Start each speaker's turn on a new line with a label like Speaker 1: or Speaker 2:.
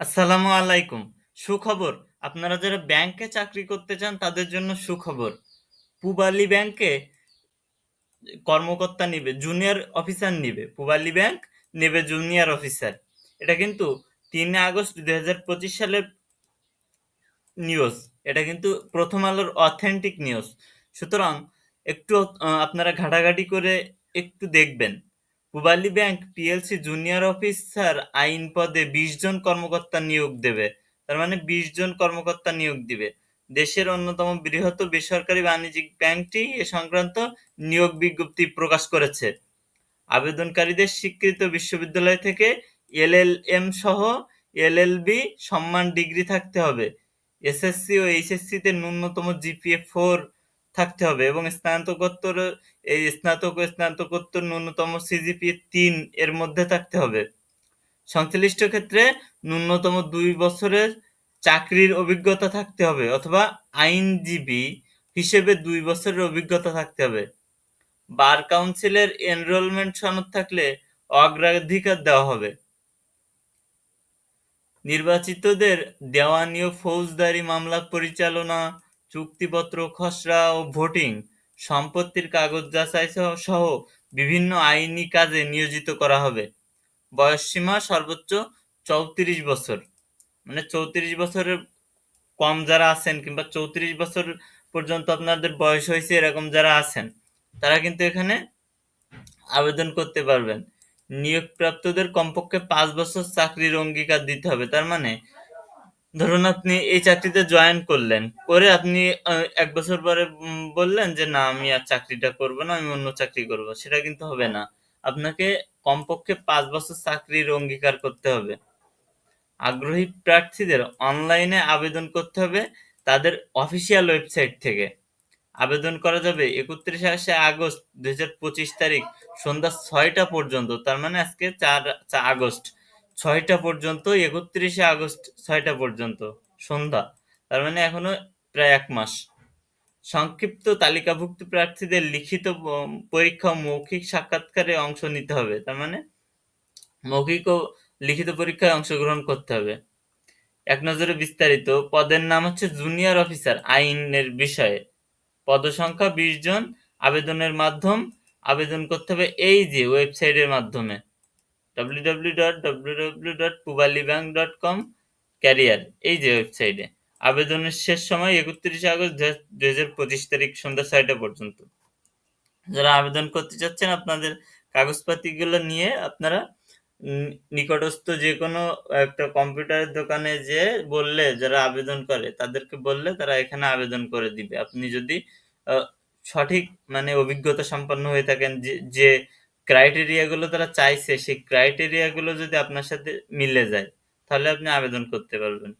Speaker 1: আসসালামু আলাইকুম। সুখবর, আপনারা যারা ব্যাংকে চাকরি করতে চান, তাদের জন্য সুখবর। পূবালী ব্যাংকে কর্মকর্তা নিবে, জুনিয়র অফিসার নিবে। পূবালী ব্যাংক নেবে জুনিয়র অফিসার। এটা কিন্তু তিন আগস্ট দুই হাজার পঁচিশ সালের নিউজ। এটা কিন্তু প্রথম আলোর অথেন্টিক নিউজ। সুতরাং একটু আপনারা ঘাটাঘাটি করে একটু দেখবেন। Pubali bank PLC junior officer আইন পদে বিশ জন কর্মকর্তা নিয়োগ দেবে। তার মানে বিশ জন কর্মকর্তা নিয়োগ দিবে। দেশের অন্যতম বৃহৎ বেসরকারি বাণিজ্যিক ব্যাংকটি এ সংক্রান্ত নিয়োগ বিজ্ঞপ্তি প্রকাশ করেছে। আবেদনকারীদের স্বীকৃত বিশ্ববিদ্যালয় থেকে এলএলএম সহ এলএলবি সম্মান ডিগ্রি থাকতে হবে। এসএসসি ও এইচএসসিতে ন্যূনতম জিপিএ ফোর থাকতে হবে এবং স্নাতকোত্তর, এই স্নাতক ও স্নাতকোত্তর ন্যূনতম সিজিপি তিন এর মধ্যে থাকতে হবে। সংশ্লিষ্ট ক্ষেত্রে ন্যূনতম দুই বছরের চাকরির অভিজ্ঞতা থাকতে হবে অথবা আইনজীবী হিসেবে দুই বছরের অভিজ্ঞতা থাকতে হবে। বার কাউন্সিলের এনরোলমেন্ট সনদ থাকলে অগ্রাধিকার দেওয়া হবে। নির্বাচিতদের দেওয়ানি ও ফৌজদারি মামলা পরিচালনা চুক্তিপত্র, খসড়া ও ভোটিং, সম্পত্তির কাগজ যাচাই সহ- বিভিন্ন আইনি কাজে নিয়োজিত করা হবে। বয়সসীমা সর্বোচ্চ চৌত্রিশ বছর। মানে চৌত্রিশ বছরের কম যারা আছেন কিংবা চৌত্রিশ বছর পর্যন্ত আপনাদের বয়স হয়েছে এরকম যারা আছেন, তারা কিন্তু এখানে আবেদন করতে পারবেন। নিয়োগপ্রাপ্তদের কমপক্ষে পাঁচ বছর চাকরির অঙ্গীকার দিতে হবে। তার মানে ধরুন আপনি এই চাকরিতে জয়েন করলেন, করে আপনি এক বছর পরে বললেন যে, না, আমি আর চাকরিটা করব না, আমি অন্য চাকরি করব। সেটা কিন্তু হবে না। আপনাকে কমপক্ষে পাঁচ বছর চাকরির অঙ্গীকার করতে হবে। আগ্রহী প্রার্থীদের অনলাইনে আবেদন করতে হবে তাদের অফিসিয়াল ওয়েবসাইট থেকে। আবেদন করা যাবে একত্রিশে আগস্ট দুই হাজার পঁচিশ তারিখ সন্ধ্যা ছয়টা পর্যন্ত, তার মানে আজকে চার, চা- আগস্ট। ছয়টা পর্যন্ত, একত্রিশে আগস্ট ছয়টা পর্যন্ত, সন্ধ্যা। তার মানে এখনও প্রায় এক মাস। সংক্ষিপ্ত তালিকাভুক্ত প্রার্থীদের লিখিত পরীক্ষা মৌখিক সাক্ষাৎকারে অংশ নিতে হবে। তার মানে মৌখিক ও লিখিত পরীক্ষায় অংশগ্রহণ করতে হবে। এক নজরে বিস্তারিত, পদের নাম হচ্ছে জুনিয়র অফিসার আইনের বিষয়ে। পদসংখ্যা বিশ জন, আবেদনের মাধ্যম, আবেদন করতে হবে এই যে ওয়েবসাইটের মাধ্যমে। www.www.pubalibang.com ক্যারিয়ার এই যে ওয়েবসাইটে আবেদনের শেষ সময় একত্রিশে আগস্ট দুই হাজার পঁচিশ তারিখ সন্ধ্যা ছয়টা পর্যন্ত। যারা আবেদন করতে চাচ্ছেন, আপনাদের কাগজপাতিগুলো নিয়ে আপনারা নিকটস্থ যে কোনো একটা কম্পিউটারের দোকানে যে বললে যারা আবেদন করে, তাদেরকে বললে তারা এখানে আবেদন করে দিবে। আপনি যদি সঠিক মানে অভিজ্ঞতা সম্পন্ন হয়ে থাকেন যে যে ক্রাইটেরিয়া গুলো তারা চাইছে, সেই ক্রাইটেরিয়া গুলো যদি আপনার সাথে মিলে যায়, তাহলে আপনি আবেদন করতে পারবেন।